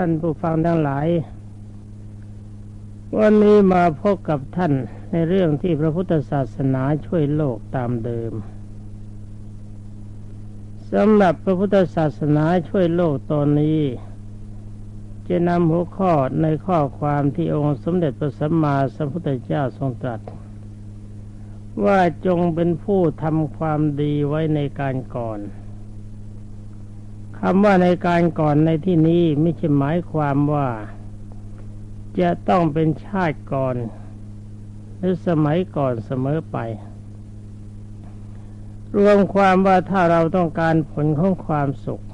ท่านผู้ฟังทั้งหลาย วันนี้มาพบกับท่านในเรื่องที่พระพุทธศาสนาช่วยโลกตามเดิมสำหรับพระพุทธศาสนาช่วยโลกตอนนี้ จะนำหัวข้อในข้อความที่องค์สมเด็จพระสัมมาสัมพุทธเจ้าทรงตรัส ว่าจงเป็นผู้ทำความดีไว้ในการก่อน คำว่าในการก่อนในที่นี้ไม่ใช่หมายความว่า จะต้องเป็นชาติก่อน หรือสมัยก่อนเสมอไป รวมความว่าถ้าเราต้องการผลของความสุข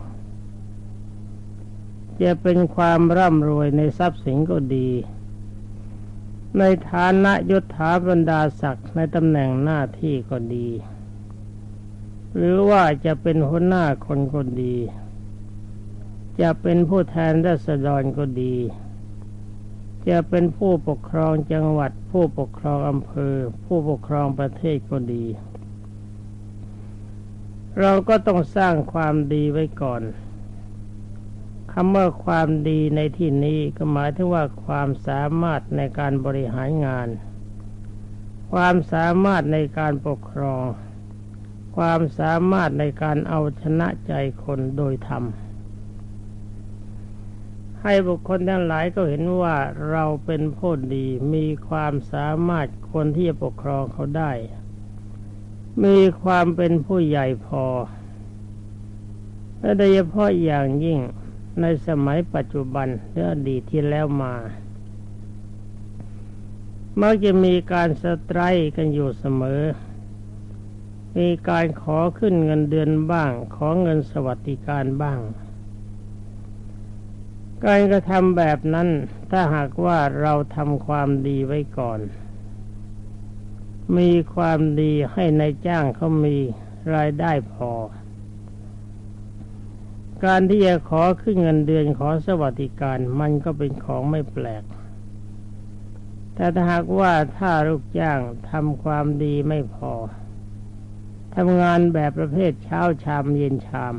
จะเป็นความร่ำรวยในทรัพย์สินก็ดี ในฐานะยศถาบรรดาศักดิ์ในตำแหน่งหน้าที่ก็ดี หรือว่าจะเป็นหัวหน้าคนก็ดี จะเป็นผู้แทนรัษฎรก็ดี จะเป็นผู้ปกครองจังหวัด ผู้ปกครองอำเภอ ผู้ปกครองประเทศก็ดี เราก็ต้องสร้างความดีไว้ก่อนคำว่าความดีในที่นี้ก็หมายถึงว่าความสามารถในการบริหารงาน ความสามารถในการปกครอง ความสามารถในการเอาชนะใจคนโดยธรรม ให้บุคคลทั้งหลายก็เห็นว่าเราเป็นผู้ดีมีความสามารถคนที่จะปกครองเขาได้ มีความเป็นผู้ใหญ่พอ และโดยเฉพาะอย่างยิ่งในสมัยปัจจุบันหรืออดีที่แล้วมามักจะมีการสไตรายกันอยู่เสมอ มีการขอขึ้นเงินเดือนบ้าง ขอเงินสวัสดิการบ้าง การกระทำแบบนั้นถ้าหากว่าเราทำความดีไว้ก่อน มีความดีให้ในจ้างเขามีรายได้พอ การที่จะขอขึ้นเงินเดือนขอสวัสดิการมันก็เป็นของไม่แปลก แต่ถ้าหากว่าถ้าลูกจ้างทำความดีไม่พอทำงานแบบประเภทเช้าชามเย็นชาม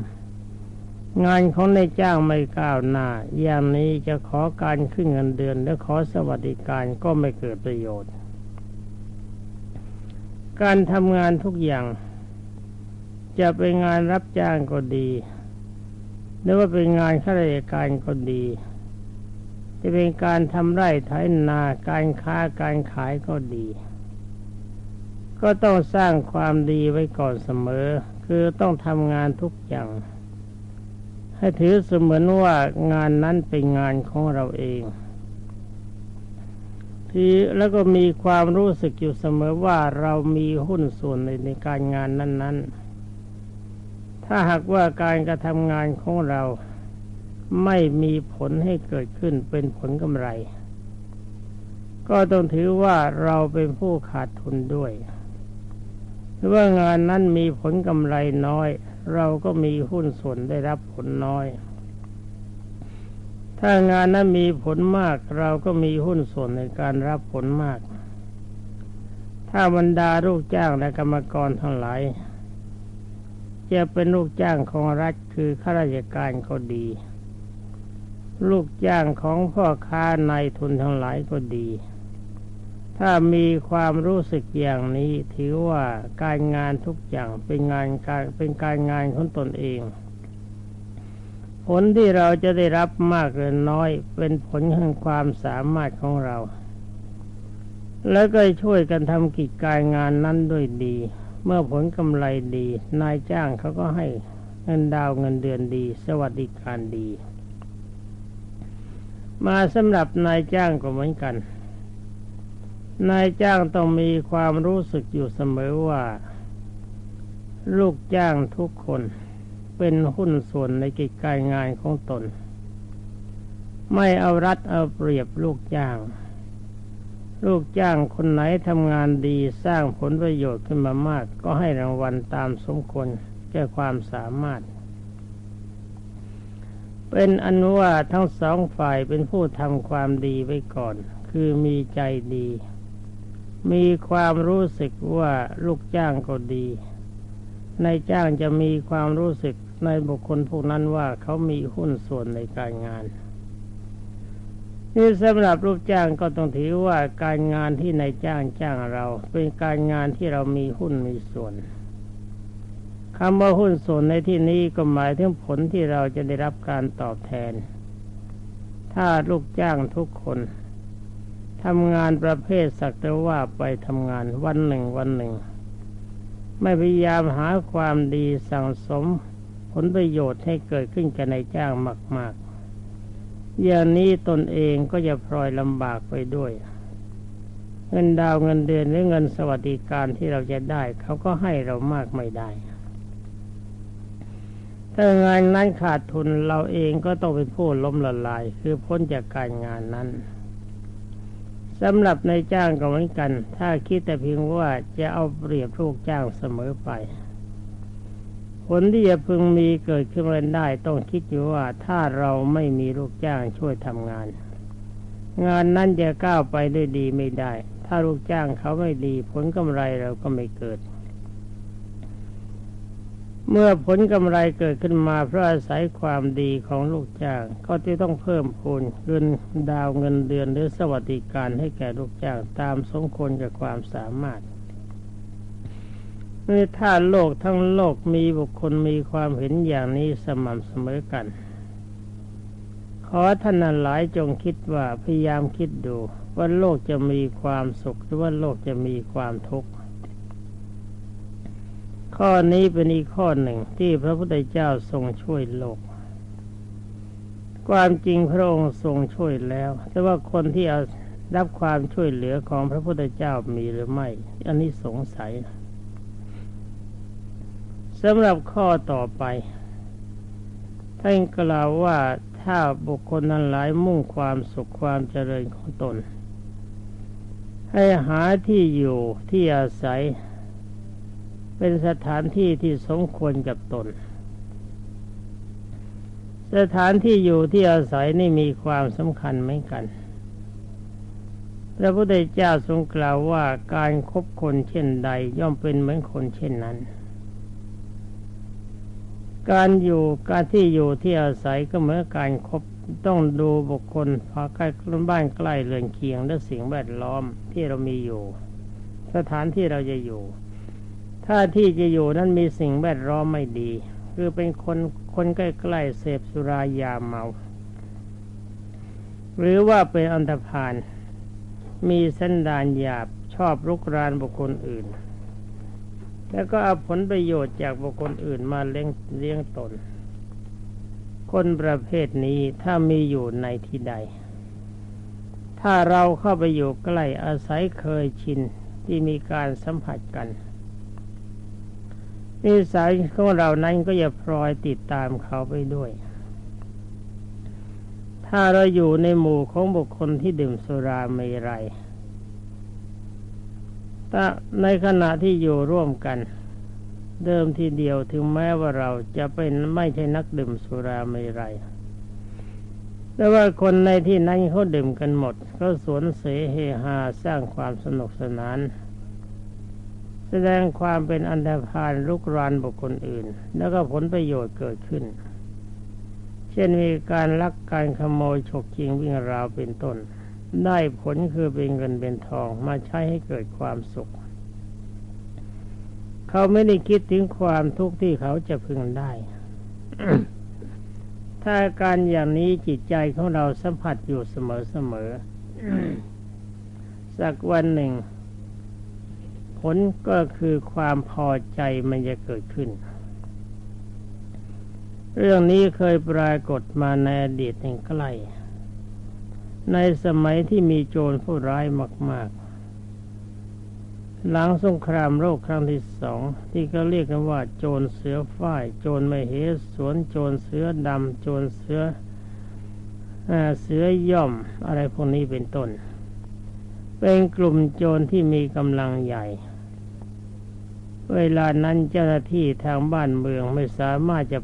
งานของนายจ้างไม่ก้าวหน้า อย่างนี้จะขอการขึ้นเงินเดือนและขอสวัสดิการก็ไม่เกิดประโยชน์ การทำงานทุกอย่าง จะเป็นงานรับจ้างก็ดี หรือว่าเป็นงานข้าราชการก็ดี จะเป็นการทำไร่ไถนา การค้าการขายก็ดี ก็ต้องสร้างความดีไว้ก่อนเสมอ คือต้องทำงานทุกอย่าง ให้ถือเสมือนว่างานนั้นเป็นงานของเราเอง ทีแล้วก็มีความรู้สึกอยู่เสมอว่าเรามีหุ้นส่วนในในการงานนั้น ๆ ถ้าหากว่าการกระทำงานของเราไม่มีผลให้เกิดขึ้นเป็นผลกำไร ก็ต้องถือว่าเราเป็นผู้ขาดทุนด้วยหรือว่างานนั้นมีผลกำไรน้อย เราก็มีหุ้นส่วนได้รับผลน้อย ถ้างานนั้นมีผลมาก เราก็มีหุ้นส่วนในการรับผลมาก ถ้าบรรดาลูกจ้างและกรรมกรทั้งหลายจะเป็นลูกจ้างของรัฐคือข้าราชการก็ดี ลูกจ้างของพ่อค้านายทุนทั้งหลายก็ดี ถ้ามีความรู้สึกอย่างนี้ถือว่าการงานทุกอย่างเป็นงานการเป็นการงานของตนเอง ผลที่เราจะได้รับมากหรือน้อยเป็นผลแห่งความสามารถของเรา แล้วก็ช่วยกันทำกิจการงานนั้นด้วยดี เมื่อผลกำไรดี นายจ้างเขาก็ให้เงินดาวเงินเดือนดี สวัสดิการดี มาสำหรับนายจ้างก็เหมือนกัน นายจ้างต้องมีความรู้สึกอยู่เสมอว่า ลูกจ้างทุกคนเป็นหุ้นส่วนในกิจการงานของตน ไม่เอารัดเอาเปรียบลูกจ้าง ลูกจ้างคนไหนทำงานดีสร้างผลประโยชน์ขึ้นมามาก ก็ให้รางวัลตามสมควรแก่ความสามารถ เป็นอนุว่าทั้งสองฝ่ายเป็นผู้ทำความดีไว้ก่อน คือมีใจดี มีความรู้สึกว่าลูกจ้างก็ดีนายจ้างจะมีความรู้สึกในบุคคลพวกนั้นว่าเขามีหุ้นส่วนในการงานนี่สำหรับรูปจ้างก็ต้องถือว่าการงานที่นายจ้างจ้างเรา เป็นการงานที่เรามีหุ้นมีส่วนคำว่าหุ้นส่วนในที่นี้ก็หมายถึงผลที่เราจะได้รับการตอบแทน ถ้าลูกจ้างทุกคน ทำงานประเภทสักแต่ว่าไปทำงานวันหนึ่งวันหนึ่ง ไม่พยายามหาความดีสั่งสมผลประโยชน์ให้เกิดขึ้นกับนายจ้างมาก ๆ อย่างนี้ตนเองก็จะพลอยลำบากไปด้วย เงินดาวเงินเดือนหรือเงินสวัสดิการที่เราจะได้ เขาก็ให้เรามากไม่ได้ถ้างานนั้นขาดทุนเราเองก็ต้องเป็นผู้ล้มละลาย คือพ้นจากการงานนั้น สำหรับในจ้างก็เหมือนกัน ถ้าคิดแต่เพียงว่าจะเอาเปรียบลูกจ้างเสมอไป ผลที่จะพึงมีเกิดขึ้นมาได้ ต้องคิดอยู่ว่าถ้าเราไม่มีลูกจ้างช่วยทำงาน งานนั้นจะก้าวไปได้ดีไม่ได้ ถ้าลูกจ้างเขาไม่ดี ผลกำไรเราก็ไม่เกิด เมื่อผลกำไรเกิดขึ้นมาเพราะอาศัยความดีของลูกจ้าง ก็จะต้องเพิ่มพูนเงินดาวเงินเดือนหรือสวัสดิการให้แก่ลูกจ้างตามสมควรกับความสามารถเมื่อถ้าโลกทั้งโลกมีบุคคลมีความเห็นอย่างนี้สม่ำเสมอกัน ขอท่านหลายจงคิดว่าพยายามคิดดู ว่าโลกจะมีความสุขหรือว่าโลกจะมีความทุกข์ ข้อนี้เป็นอีกข้อหนึ่งที่พระพุทธเจ้าทรงช่วยโลก ความจริงพระองค์ทรงช่วยแล้ว แต่ว่าคนที่เอารับความช่วยเหลือของพระพุทธเจ้ามีหรือไม่ อันนี้สงสัยสำหรับข้อต่อไปท่านกล่าวว่าถ้าบุคคลนั้นหลายมุ่งความสุขความเจริญของตน ให้หาที่อยู่ที่อาศัย เป็นสถานที่ที่สมควรกับตน สถานที่อยู่ที่อาศัยนี่มีความสำคัญเหมือนกัน พระพุทธเจ้าทรงกล่าวว่าการครบคนเช่นใดย่อมเป็นเหมือนคนเช่นนั้น การอยู่การที่อยู่ที่อาศัยก็เหมือนการครบต้องดูบุคคลพาใกล้บ้านใกล้เรือนเคียงและสิ่งแวดล้อมที่เรามีอยู่ สถานที่เราจะอยู่ ถ้าที่จะอยู่นั้นมีสิ่งแวดล้อมไม่ดี คือเป็นคนคนใกล้ๆเสพสุรายาเมา หรือว่าเป็นอันธพาลมีสันดานหยาบชอบรุกรานบุคคลอื่น แล้วก็เอาผลประโยชน์จากบุคคลอื่นมาเลี้ยงเลี้ยงตน คนประเภทนี้ถ้ามีอยู่ในที่ใด ถ้าเราเข้าไปอยู่ใกล้อาศัยเคยชินที่มีการสัมผัสกัน นิสัยของเรานั้นก็จะพลอยติดตามเขาไปด้วย ถ้าเราอยู่ในหมู่ของบุคคลที่ดื่มสุราเมรัยถ้าในขณะที่อยู่ร่วมกัน เดิมทีเดียวถึงแม้ว่าเราจะเป็นไม่ใช่นักดื่มสุราเมรัยแต่ว่าคนในที่นั้นเขาดื่มกันหมดเขาสวนเสเฮฮาสร้างความสนุกสนาน ดงความเป็นอันธพาลลุกรานบุคคลอื่น แล้วก็ผลประโยชน์เกิดขึ้น เช่นมีการลักการขโมยฉกชิงวิ่งราวเป็นต้น ได้ผลคือเป็นเงินเป็นทองมาใช้ให้เกิดความสุข เขาไม่ได้คิดถึงความทุกข์ที่เขาจะพึงได้ ถ้าการอย่างนี้จิตใจของเราสัมผัสอยู่เสมอๆสักวันหนึ่ง ลก็คือความพอใจมันจะเกิดขึ้น เรื่องนี้เคยปรากฏมาในอดีตแห่งใกล้ ในสมัยที่มีโจรผู้ร้ายมาก ๆ หลังสงครามโลกครั้งที่สองที่เขาเรียกกันว่า โจรเสือฝ้าย โจรไม่เหสวน โจรเสือดำโจรเสือเสือย่อมอะไรพวกนี้เป็นต้น เป็นกลุ่มโจรที่มีกำลังใหญ่ เวลานั้นเจ้าหน้าที่ทางบ้านเมืองไม่สามารถจะ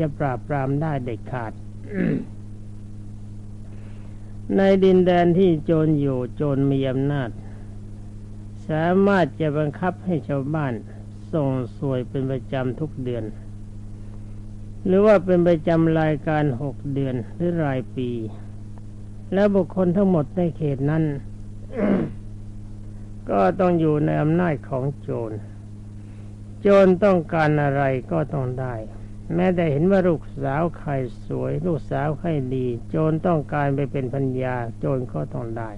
จะปราบปรามได้เด็ดขาด ในดินแดนที่โจรอยู่โจรมีอำนาจ สามารถจะบังคับให้ชาวบ้านส่งสวยเป็นประจำทุกเดือน หรือว่าเป็นประจำรายการหกเดือนหรือรายปี แล้วบุคคลทั้งหมดในเขตนั้น ก็ต้องอยู่ในอำนาจของโจร โจรต้องการอะไรก็ต้องได้ แม้แต่เห็นว่าลูกสาวใครสวย ลูกสาวใครดี โจรต้องการไปเป็นพัญญา โจรก็ต้องได้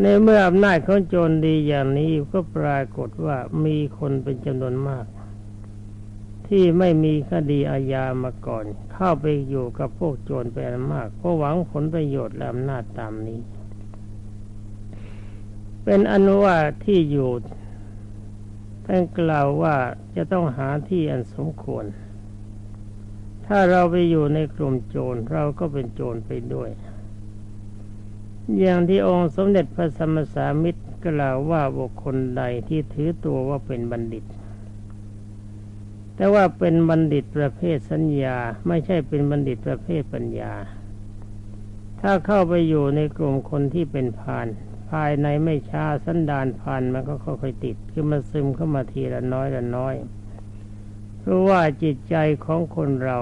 ในเมื่ออำนาจของโจรดีอย่างนี้ก็ปรากฏว่ามีคนเป็นจำนวนมาก ที่ไม่มีคดีอาญามาก่อน เข้าไปอยู่กับพวกโจรเป็นมากเพราะหวังผลประโยชน์และอำนาจตามนี้ เป็นอนุว่าที่อยู่ ท่านกล่าวว่าจะต้องหาที่อันสมควร ถ้าเราไปอยู่ในกลุ่มโจรเราก็เป็นโจรไปด้วย อย่างที่องค์สมเด็จพระสัมมาสัมพุทธกล่าวว่าบุคคลใดที่ถือตัวว่าเป็นบัณฑิต แต่ว่าเป็นบัณฑิตประเภทสัญญา ไม่ใช่เป็นบัณฑิตประเภทปัญญา ถ้าเข้าไปอยู่ในกลุ่มคนที่เป็นพาน ภายในไม่ช้าสันดานพันมันก็ค่อยๆติด คือมันซึมเข้ามาทีละน้อยละน้อย เพราะว่าจิตใจของคนเรา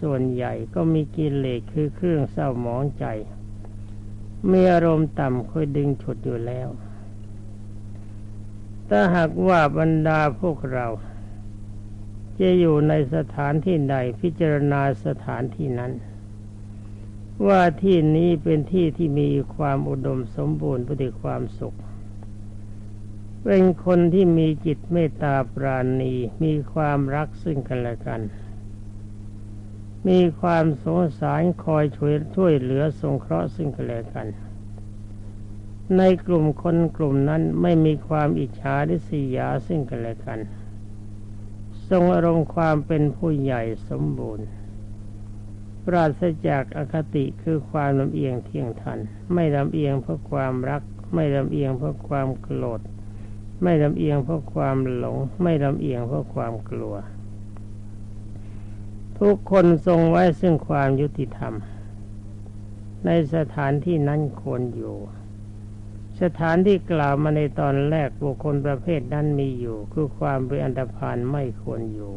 ส่วนใหญ่ก็มีกิเลสคือเครื่องเศร้าหมองใจ มีอารมณ์ต่ำคอยดึงฉุดอยู่แล้ว ถ้าหากว่าบรรดาพวกเรา จะอยู่ในสถานที่ใดพิจารณาสถานที่นั้น ว่าที่นี้เป็นที่ที่มีความอุดมสมบูรณ์ด้วยความสุข เป็นคนที่มีจิตเมตตาปราณี มีความรักซึ่งกันและกัน มีความสงสารคอยช่วยช่วยเหลือสงเคราะห์ซึ่งกันและกัน ในกลุ่มคนกลุ่มนั้นไม่มีความอิจฉาริษยาซึ่งกันและกัน ทรงอารมณ์ความเป็นผู้ใหญ่สมบูรณ์ ปราศจากอคติคือความลำเอียงเที่ยงทัน ไม่ลำเอียงเพราะความรัก ไม่ลำเอียงเพราะความโกรธ ไม่ลำเอียงเพราะความหลง ไม่ลำเอียงเพราะความกลัว ทุกคนทรงไว้ซึ่งความยุติธรรม ในสถานที่นั้นควรอยู่ สถานที่กล่าวมาในตอนแรกบุคคลประเภทนั้นมีอยู่ คือความเป็นอันตรพานไม่ควรอยู่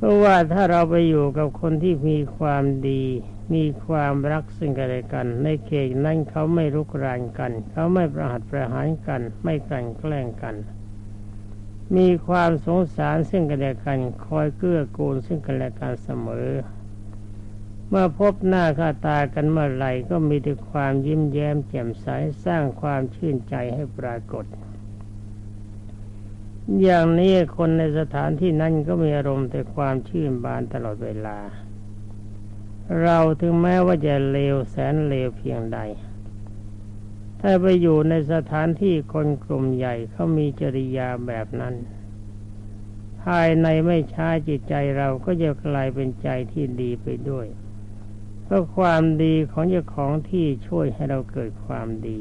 เพราะว่าถ้าเราไปอยู่กับคนที่มีความดี มีความรักซึ่งกันและกัน ในเขตนั้นเขาไม่รุกรานกัน เขาไม่ประหัตประหารกัน ไม่กลั่นแกล้งกัน มีความสงสารซึ่งกันและกัน คอยเกื้อกูลซึ่งกันและกันเสมอ เมื่อพบหน้าค่าตากันเมื่อไหร่ก็มีแต่ความยิ้มแย้มแจ่มใสสร้างความชื่นใจให้ปรากฏ อย่างนี้คนในสถานที่นั้นก็มีอารมณ์แต่ความชื่นบานตลอดเวลา เราถึงแม้ว่าจะเลวแสนเลวเพียงใด ถ้าไปอยู่ในสถานที่คนกลุ่มใหญ่เขามีจริยาแบบนั้น ภายในไม่ช้าจิตใจเราก็จะกลายเป็นใจที่ดีไปด้วย เพราะความดีของเจ้าของที่ช่วยให้เราเกิดความดี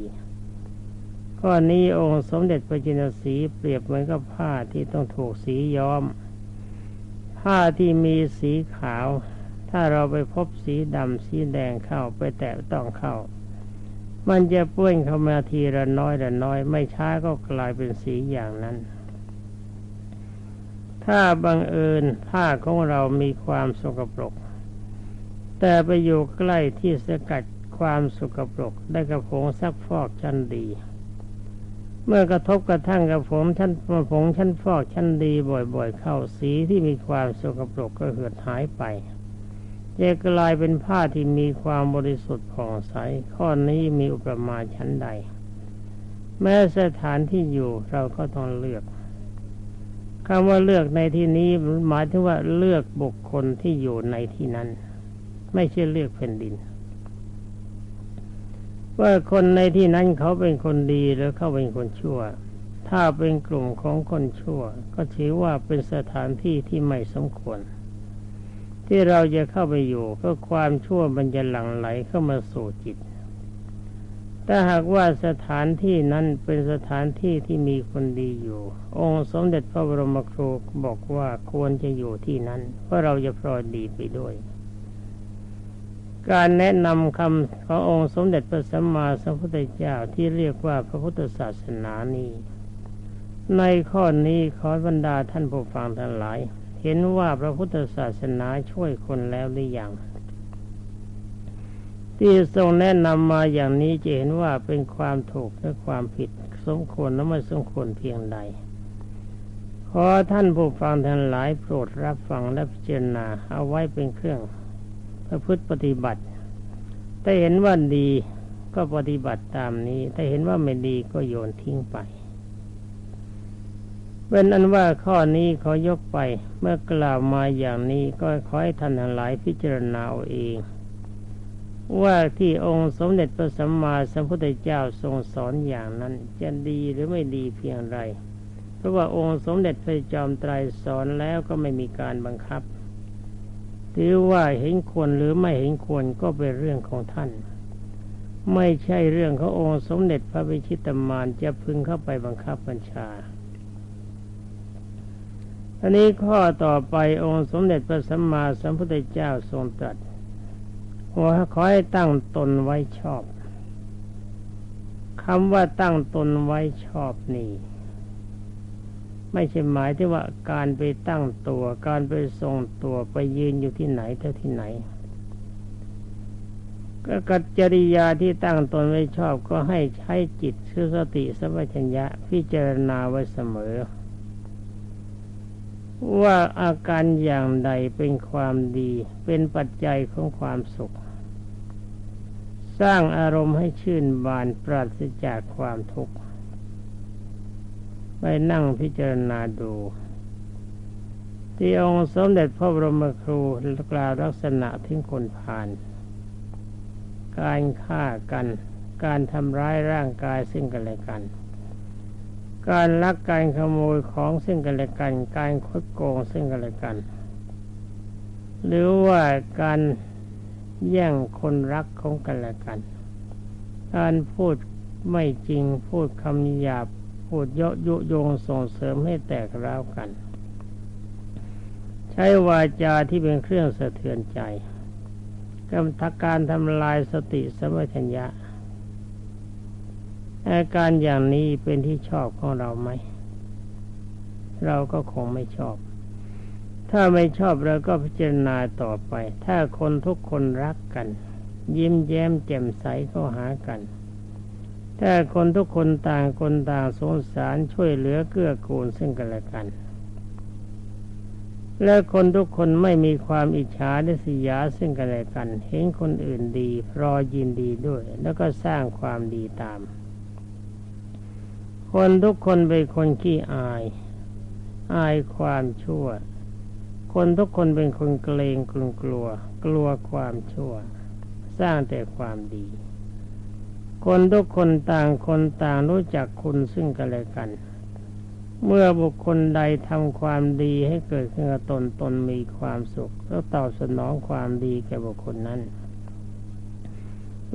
ข้อนี้องค์สมเด็จพระจินสีเปรียบเหมือนกับผ้าที่ต้องถูกสีย้อม ผ้าที่มีสีขาว ถ้าเราไปพบสีดำสีแดงเข้าไปแตะต้องเข้า มันจะเปื้อนเข้ามาทีละน้อยละน้อย ไม่ช้าก็กลายเป็นสีอย่างนั้น ถ้าบังเอิญผ้าของเรามีความสกปรก แต่ไปอยู่ใกล้ที่สกัดความสกปรกได้กระผงซักฟอกชั้นดี เมื่อกระทบกระทั่งกับผมชั้นผงชั้นฟอกชั้นดีบ่อยๆ เข้าสีที่มีความสกปรกก็เหือดหายไปจะกลายเป็นผ้าที่มีความบริสุทธิ์ผ่องใส ข้อนี้มีอุปมาชั้นใด แม้สถานที่อยู่เราก็ต้องเลือกคำว่าเลือกในที่นี้หมายถึงว่าเลือกบุคคลที่อยู่ในที่นั้น ไม่ใช่เลือกแผ่นดิน ว่าคนในที่นั้นเขาเป็นคนดีหรือเขาเป็นคนชั่ว ถ้าเป็นกลุ่มของคนชั่ว ก็ถือว่าเป็นสถานที่ที่ไม่สมควร ที่เราจะเข้าไปอยู่ก็ความชั่วมันจะหลั่งไหลเข้ามาสู่จิต ถ้าหากว่าสถานที่นั้นเป็นสถานที่ที่มีคนดีอยู่ องค์สมเด็จพระบรมครูบอกว่าควรจะอยู่ที่นั้น เพราะเราจะพลอยดีไปด้วย การแนะนำคำขององค์สมเด็จพระสัมมาสัมพุทธเจ้าที่เรียกว่าพระพุทธศาสนานี้ ในข้อนี้ขอบรรดาท่านผู้ฟังทั้งหลาย เห็นว่าพระพุทธศาสนาช่วยคนแล้วหรือยังที่ทรงแนะนำมาอย่างนี้จะเห็นว่าเป็นความถูกและความผิดสมควรและไม่สมควรเพียงใด ขอท่านผู้ฟังทั้งหลายโปรดรับฟังและพิจารณาเอาไว้เป็นเครื่อง ประพฤติปฏิบัติ ถ้าเห็นว่าดีก็ปฏิบัติตามนี้ ถ้าเห็นว่าไม่ดีก็โยนทิ้งไปเป็นอันว่าข้อนี้ขอยกไปเมื่อกล่าวมาอย่างนี้ก็ขอให้ท่านทั้งหลายพิจารณาเอาเองว่าที่องค์สมเด็จพระสัมมาสัมพุทธเจ้าทรงสอนอย่างนั้นจะดีหรือไม่ดีเพียงไร เพราะว่าองค์สมเด็จพระจอมไตรสอนแล้วก็ไม่มีการบังคับ ถือว่าเห็นควรหรือไม่เห็นควรก็เป็นเรื่องของท่าน ไม่ใช่เรื่องขององค์สมเด็จพระวิชิตามานจะพึงเข้าไปบังคับบัญชาอันนี้ข้อต่อไปองค์สมเด็จพระสัมมาสัมพุทธเจ้าทรงตรัสว่าขอให้ตั้งตนไว้ชอบคำว่าตั้งตนไว้ชอบนี่ ไม่ใช่หมายที่ว่าการไปตั้งตัว การไปทรงตัวไปยืนอยู่ที่ไหนเท่าที่ไหนก็กัจจริยาที่ตั้งตนไว้ชอบก็ให้ใช้จิตชื่อสติสัมปชัญญะพิจารณาไว้เสมอ ว่าอาการอย่างใดเป็นความดี เป็นปัจจัยของความสุข สร้างอารมณ์ให้ชื่นบานปราศจากความทุกข์ ไปนั่งพิจารณาดู ที่องค์สมเด็จพระบรมครูกล่าวลักษณะถึงคนผ่าน การฆ่ากัน การทำร้ายร่างกายซึ่งกันและกัน การลักการขโมยของซึ่งกันและกัน การคดโกงซึ่งกันและกัน หรือว่าการแย่งคนรักของกันและกัน การพูดไม่จริงพูดคำหยาบ พูดเยาะยุโยงส่งเสริมให้แตกร้าวกัน ใช้วาจาที่เป็นเครื่องสะเทือนใจกำทักการทำลายสติสมัชัญญะอาการอย่างนี้เป็นที่ชอบของเราไหม เราก็คงไม่ชอบ ถ้าไม่ชอบเราก็พิจารณาต่อไป ถ้าคนทุกคนรักกัน ยิ้มแย้มแจ่มใสเข้าหากัน ถ้าคนทุกคนต่างคนต่างสงสารช่วยเหลือเกื้อกูลซึ่งกันและกัน และคนทุกคนไม่มีความอิจฉาและสยาซึ่งกันและกัน เห็นคนอื่นดีรอยินดีด้วย แล้วก็สร้างความดีตาม คนทุกคนเป็นคนขี้อาย อายความชั่ว คนทุกคนเป็นคนเกรงกลัวกลัวกลัวความชั่ว สร้างแต่ความดี คนทุกคนต่างคนต่างรู้จักคุณซึ่งกันและกัน เมื่อบุคคลใดทำความดีให้เกิดขึ้นกับตนตนมีความสุข แล้วตอบสนองความดีแก่บุคคลนั้น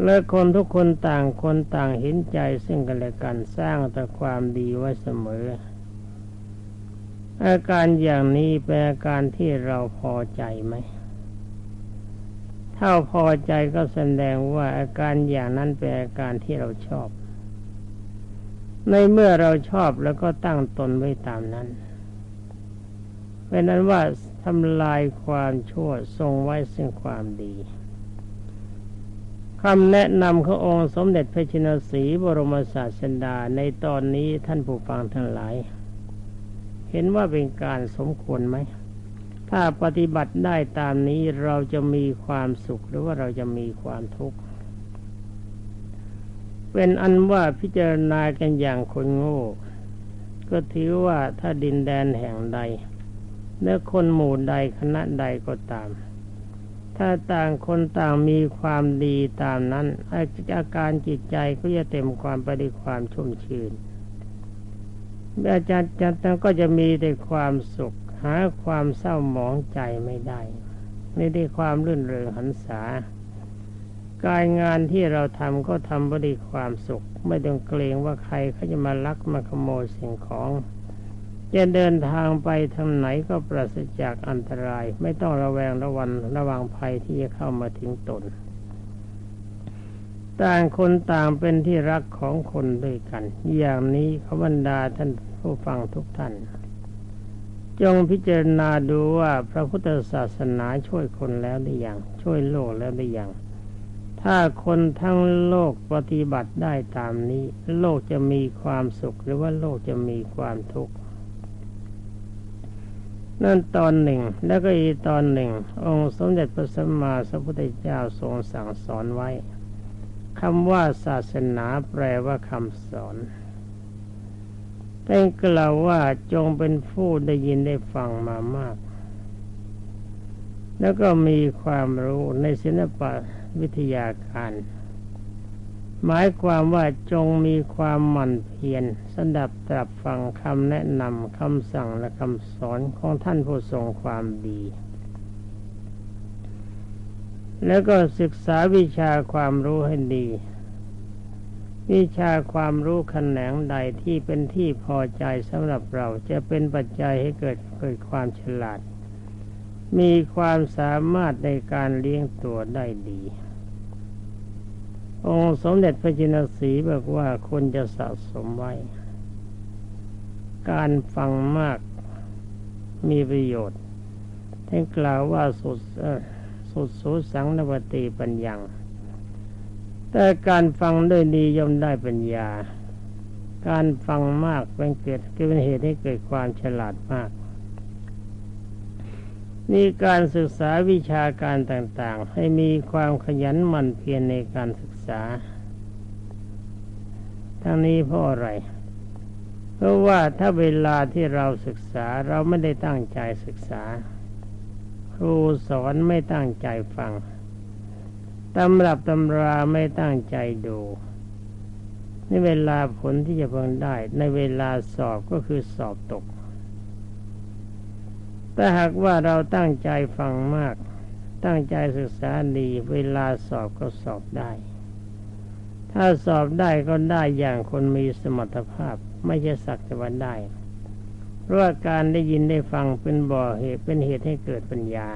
และคนทุกคนต่างคนต่างเห็นใจซึ่งกันและกันสร้างแต่ความดีไว้เสมอ อาการอย่างนี้เป็นอาการที่เราพอใจไหม ถ้าพอใจก็แสดงว่าอาการอย่างนั้นเป็นอาการที่เราชอบ ในเมื่อเราชอบแล้วก็ตั้งตนไว้ตามนั้นเป็นนั้นว่าทำลายความชั่วทรงไว้ซึ่งความดีคำแนะนำขององค์สมเด็จพระชินสีบรมศาสดาในตอนนี้ท่านผู้ฟังทั้งหลาย เห็นว่าเป็นการสมควรไหม ถ้าปฏิบัติได้ตามนี้เราจะมีความสุขหรือว่าเราจะมีความทุกข์ เป็นอันว่าพิจารณากันอย่างคนโง่ ก็ถือว่าถ้าดินแดนแห่งใดเนื้อคนหมู่ใดคณะใดก็ตาม ถ้าต่างคนต่างมีความดีตามนั้นอาการจิตใจก็จะเต็มความไปด้วยความชุ่มชื่นอาจารย์จันก็จะมีแต่ความสุข หาความเศร้าหมองใจไม่ได้ ไม่ได้ความรื่นเริงหันษาการงานที่เราทำก็ทำไปด้วยความสุข ไม่ต้องเกรงว่าใครเขาจะมาลักมาขโมยสิ่งของจะเดินทางไปทางไหนก็ปราศจากอันตราย ไม่ต้องระแวงระวังระวังภัยที่จะเข้ามาถึงตน ต่างคนต่างเป็นที่รักของคนด้วยกัน อย่างนี้ขบันดาท่านผู้ฟังทุกท่าน จงพิจารณาดูว่าพระพุทธศาสนาช่วยคนแล้วหรือยังช่วยโลกแล้วหรือยังถ้าคนทั้งโลกปฏิบัติได้ตามนี้ โลกจะมีความสุขหรือว่าโลกจะมีความทุกข์นั่นตอนหนึ่ง แล้วก็อีกตอนหนึ่ง องค์สมเด็จพระสัมมาสัมพุทธเจ้าทรงสั่งสอนไว้คำว่าศาสนาแปลว่าคำสอน แต่กล่าวว่าจงเป็นผู้ได้ยินได้ฟังมามาก แล้วก็มีความรู้ในศิลปะวิทยาการ หมายความว่าจงมีความหมั่นเพียรสดับตรับฟังคำแนะนำคำสั่งและคำสอนของท่านผู้ทรงความดี แล้วก็ศึกษาวิชาความรู้ให้ดี วิชาความรู้ขแขนงใดที่เป็นที่พอใจสำหรับเราจะเป็นปัจจัยให้เกิดเกิดความฉลาด มีความสามารถในการเลี้ยงตัวได้ดี องค์สมเด็จพระจินสีบอกว่าคนจะสะสมไว้ การฟังมากมีประโยชน์ท่านกล่าวว่าสุดสุดสูสังนวตีปัญญา แต่การฟังด้วยดีย่อมได้ปัญญา การฟังมากเป็นเกิดเป็นเหตุให้เกิดความฉลาดมาก นี่การศึกษาวิชาการต่างๆ ให้มีความขยันหมั่นเพียรในการศึกษา ทั้งนี้เพราะอะไร เพราะว่าถ้าเวลาที่เราศึกษาเราไม่ได้ตั้งใจศึกษา ครูสอนไม่ตั้งใจฟัง ตำรับตำราไม่ตั้งใจดูในเวลาผลที่จะเพิ่งได้ ในเวลาสอบก็คือสอบตกถ้าหากว่าเราตั้งใจฟังมาก ตั้งใจศึกษาดี เวลาสอบก็สอบได้ ถ้าสอบได้ก็ได้อย่างคนมีสมรรถภาพ ไม่ใช่สักแต่ว่าได้ เพราะการได้ยินได้ฟังเป็นบ่อเหตุเป็นเหตุให้เกิดปัญญา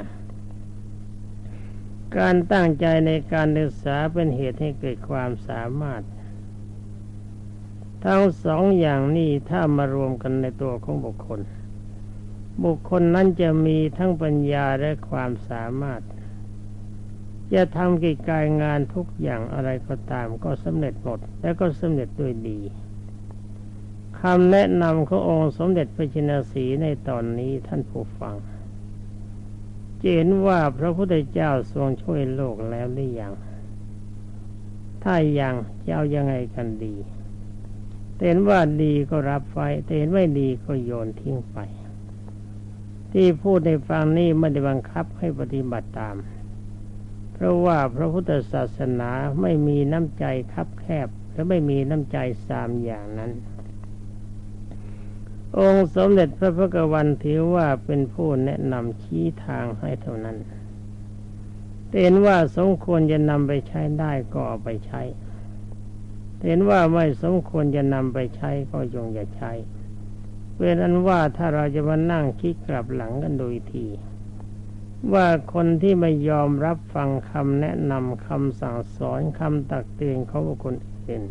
การตั้งใจในการศึกษาเป็นเหตุให้เกิดความสามารถ ทั้งสองอย่างนี้ถ้ามารวมกันในตัวของบุคคล บุคคลนั้นจะมีทั้งปัญญาและความสามารถ จะทำกิจการงานทุกอย่างอะไรก็ตามก็สำเร็จหมด และก็สำเร็จด้วยดีคำแนะนำขององค์สมเด็จพระจินสีในตอนนี้ท่านผู้ฟัง จะเห็นว่าพระพุทธเจ้าทรงช่วยโลกแล้วหรือยัง ถ้ายังจะเอายังไงกันดีเห็นว่าดีก็รับไว้เห็นไม่ดีก็โยนทิ้งไป ที่พูดในฟังนี้ไม่ได้บังคับให้ปฏิบัติตาม เพราะว่าพระพุทธศาสนาไม่มีน้ำใจคับแคบและไม่มีน้ำใจสามอย่างนั้น องค์สมเด็จพระพุทธวันถือว่าเป็นผู้แนะนำชี้ทางให้เท่านั้นเห็นว่าสมควรจะนำไปใช้ได้ก็เอาไปใช้ เห็นว่าไม่สมควรจะนำไปใช้ก็ยงอย่าใช้เป็นอันว่าถ้าเราจะมานั่งคิดกลับหลังกันโดยที ว่าคนที่ไม่ยอมรับฟังคำแนะนำคำสั่งสอนคำตักเตือนเขาคนอื่น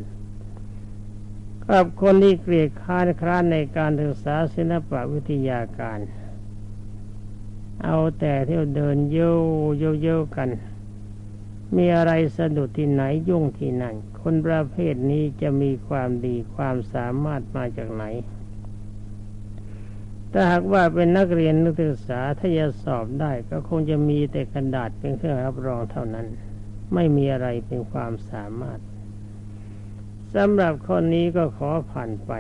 กับคนที่เกลียดค้านคร้านในการศึกษาศิลปะวิทยาการ เอาแต่เที่ยวเดินโยโยโยกัน มีอะไรสะดุดที่ไหนยุ่งที่นั่น คนประเภทนี้จะมีความดีความสามารถมาจากไหน ถ้าหากว่าเป็นนักเรียนนักศึกษาถ้าจะสอบได้ก็คงจะมีแต่กระดาษเป็นเครื่องรับรองเท่านั้น ไม่มีอะไรเป็นความสามารถ สำหรับข้อนี้ก็ขอผ่านไป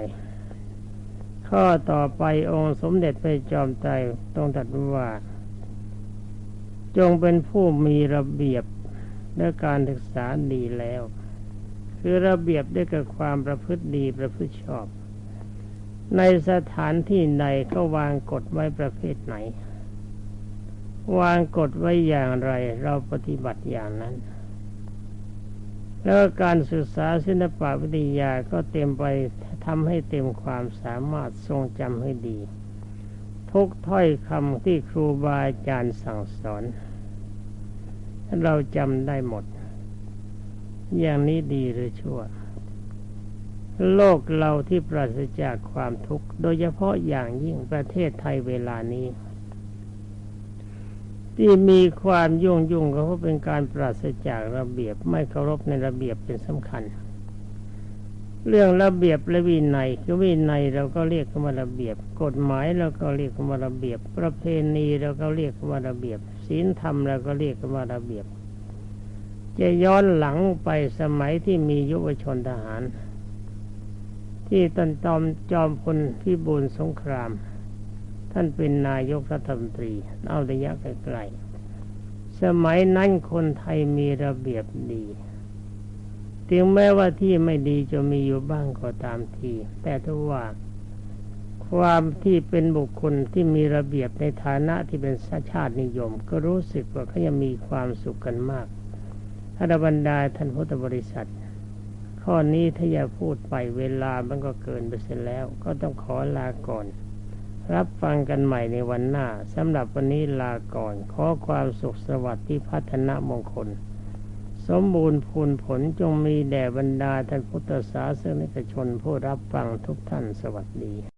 ข้อต่อไปองค์สมเด็จพระจอมไตรต้องตัดว่า จงเป็นผู้มีระเบียบและการศึกษาดีแล้ว คือระเบียบด้วยกับความประพฤติดีประพฤติชอบ ในสถานที่ใดก็วางกฎไว้ประเภทไหน วางกฎไว้อย่างไรเราปฏิบัติอย่างนั้น แล้วการศึกษาศิลปวิทยาก็เต็มไปทำให้เต็มความสามารถทรงจำให้ดี ทุกถ้อยคำที่ครูบาอาจารย์สั่งสอน เราจำได้หมด อย่างนี้ดีหรือชั่ว โลกเราที่ปราศจากความทุกข์ โดยเฉพาะอย่างยิ่งประเทศไทยเวลานี้ ที่มีความยุ่งยุ่งก็เพราะเป็นการปราศจากระเบียบไม่เคารพในระเบียบเป็นสำคัญ เรื่องระเบียบและวินัยก็วินัยเราก็เรียกว่าระเบียบ กฎหมายเราก็เรียกว่าระเบียบ ประเพณีเราก็เรียกว่าระเบียบศีลธรรมเราก็เรียกว่าระเบียบ จะย้อนหลังไปสมัยที่มียุวชนทหาร ที่ตันตอมจอมพลพิบูลสงคราม ท่านเป็นนายกรัฐมนตรีเอาระยะไกลๆสมัยนั้นคนไทยมีระเบียบดีถึงแม้ว่าที่ไม่ดีจะมีอยู่บ้างก็ตามที แต่ถ้าว่าความที่เป็นบุคคลที่มีระเบียบในฐานะที่เป็นชาตินิยม ก็รู้สึกว่าเขายังมีความสุขกันมากถ้านบรรดาท่านพุทธบริษัท ข้อนี้ถ้าอย่าพูดไปเวลามันก็เกินไปเสียแล้ว ก็ต้องขอลาก่อน รับฟังกันใหม่ในวันหน้าสำหรับวันนี้ลาก่อน ขอความสุขสวัสดิ์ที่พัฒนามงคล สมบูรณ์พูนผลจงมีแด่บรรดาท่านพุทธศาสนิกชนผู้รับฟังทุกท่านสวัสดี